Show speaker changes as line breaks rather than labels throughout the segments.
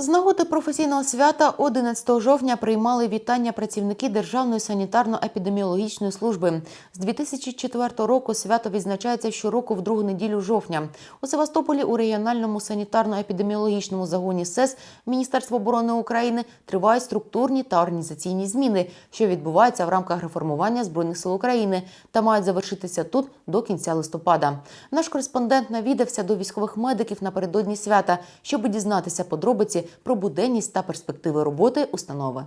З нагоди професійного свята 11 жовтня приймали вітання працівники Державної санітарно-епідеміологічної служби. З 2004 року свято відзначається щороку в другу неділю жовтня. У Севастополі у регіональному санітарно-епідеміологічному загоні СЕС Міністерства оборони України тривають структурні та організаційні зміни, що відбуваються в рамках реформування збройних сил України та мають завершитися тут до кінця листопада. Наш кореспондент навідався до військових медиків напередодні свята, щоб дізнатися подробиці про буденність та перспективи роботи установи.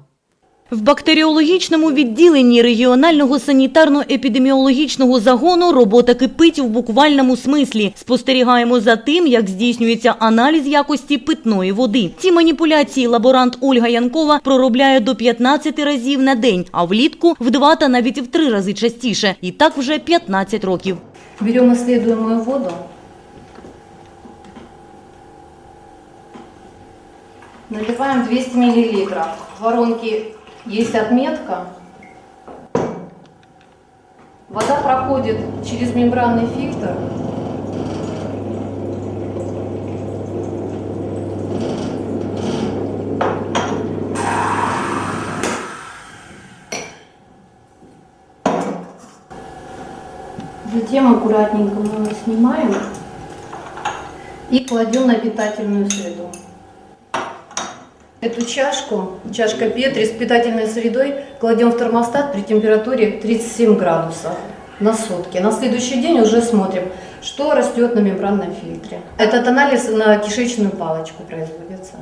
В бактеріологічному відділенні регіонального санітарно-епідеміологічного загону робота кипить в буквальному смислі. Спостерігаємо за тим, як здійснюється аналіз якості питної води. Ці маніпуляції лаборант Ольга Янкова проробляє до 15 разів на день, а влітку в два та навіть в три рази частіше. І так вже 15 років.
Берем исследуемую воду. Наливаем 200 миллилитров. В воронке есть отметка. Вода проходит через мембранный фильтр. Затем аккуратненько мы его снимаем и кладем на питательную среду. Эту чашку, чашка Петри с питательной средой, кладем в термостат при температуре 37 градусов на сутки. На следующий день уже смотрим, что растет на мембранном фильтре. Этот анализ на кишечную палочку производится.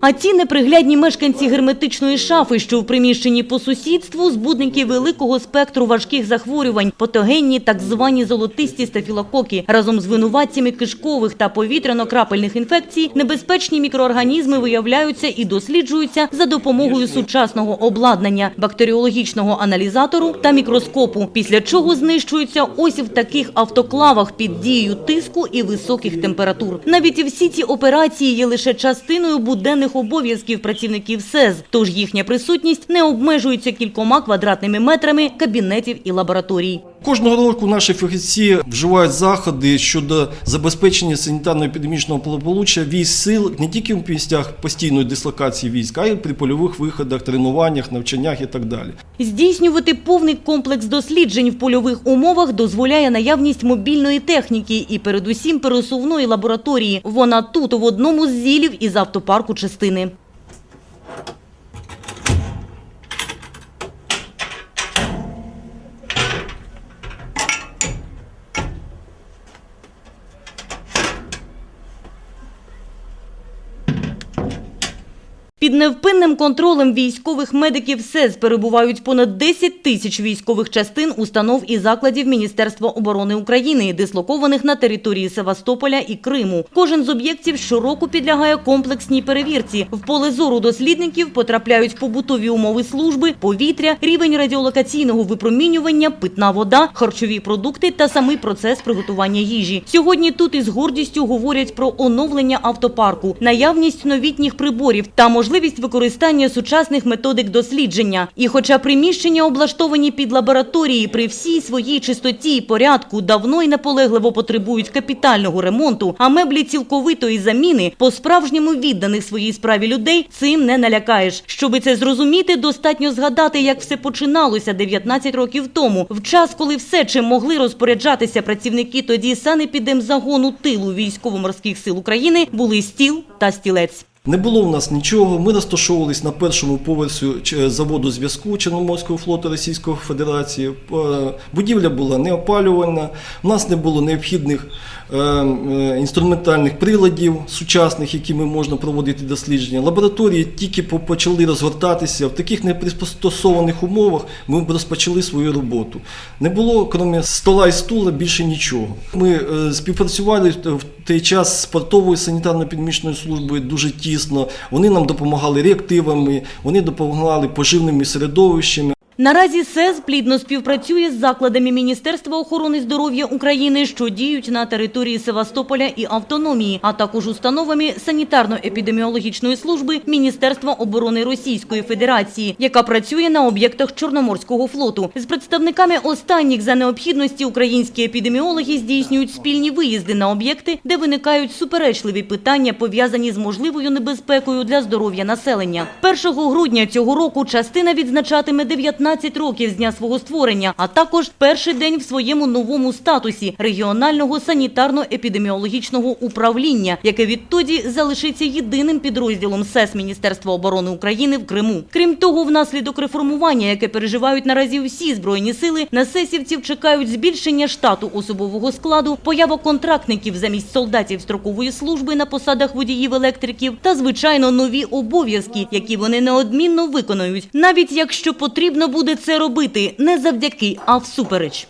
А ці неприглядні мешканці герметичної шафи, що в приміщенні по сусідству, збудники великого спектру важких захворювань, патогенні так звані золотисті стафілококи. Разом з винуватцями кишкових та повітряно-крапельних інфекцій небезпечні мікроорганізми виявляються і досліджуються за допомогою сучасного обладнання, бактеріологічного аналізатору та мікроскопу, після чого знищуються ось в таких автоклавах під дією тиску і високих температур. Навіть і всі ці операції є лише частиною буденних обов'язків працівників СЕЗ, тож їхня присутність не обмежується кількома квадратними метрами кабінетів і лабораторій.
Кожного року наші фахівці вживають заходи щодо забезпечення санітарно-епідемічного благополуччя військ сил не тільки в місцях постійної дислокації військ, а й при польових виходах, тренуваннях, навчаннях і так далі.
Здійснювати повний комплекс досліджень в польових умовах дозволяє наявність мобільної техніки і передусім пересувної лабораторії. Вона тут, в одному з зілів із автопарку частини. Під невпинним контролем військових медиків СЕЗ перебувають понад 10 тисяч військових частин, установ і закладів Міністерства оборони України, дислокованих на території Севастополя і Криму. Кожен з об'єктів щороку підлягає комплексній перевірці. В поле зору дослідників потрапляють побутові умови служби, повітря, рівень радіолокаційного випромінювання, питна вода, харчові продукти та самий процес приготування їжі. Сьогодні тут із гордістю говорять про оновлення автопарку, наявність новітніх приборів та можливість використання сучасних методик дослідження. І хоча приміщення облаштовані під лабораторії при всій своїй чистоті і порядку давно і наполегливо потребують капітального ремонту, а меблі цілковитої заміни по-справжньому відданих своїй справі людей цим не налякаєш. Щоби це зрозуміти, достатньо згадати, як все починалося 19 років тому, в час, коли все, чим могли розпоряджатися працівники тоді санепідемзагону тилу військово-морських сил України, були стіл та стілець.
Не було в нас нічого. Ми розташовувались на першому поверсі заводу зв'язку Чорноморського флоту Російської Федерації. Е, Будівля була неопалювана. У нас не було необхідних е, е, інструментальних приладів сучасних, якими можна проводити дослідження. Лабораторії тільки почали розгортатися. В таких непристосованих умовах ми розпочали свою роботу. Не було, крім стола і стула, більше нічого. Ми е, співпрацювали в той час з портовою санітарно-підмічною службою дуже тісно. Вони нам допомагали реактивами, вони допомагали поживними середовищами.
Наразі СЕЗ плідно співпрацює з закладами Міністерства охорони здоров'я України, що діють на території Севастополя і автономії, а також установами санітарно-епідеміологічної служби Міністерства оборони Російської Федерації, яка працює на об'єктах Чорноморського флоту. З представниками останніх за необхідності українські епідеміологи здійснюють спільні виїзди на об'єкти, де виникають суперечливі питання, пов'язані з можливою небезпекою для здоров'я населення. 1 грудня цього року частина відзначатиме 19 років з дня свого створення, а також перший день в своєму новому статусі регіонального санітарно-епідеміологічного управління, яке відтоді залишиться єдиним підрозділом СЕС Міністерства оборони України в Криму. Крім того, внаслідок реформування, яке переживають наразі всі збройні сили, на сесівців чекають збільшення штату особового складу, поява контрактників замість солдатів строкової служби на посадах водіїв-електриків та, звичайно, нові обов'язки, які вони неодмінно виконують, навіть якщо потрібно буде це робити не завдяки, а всупереч.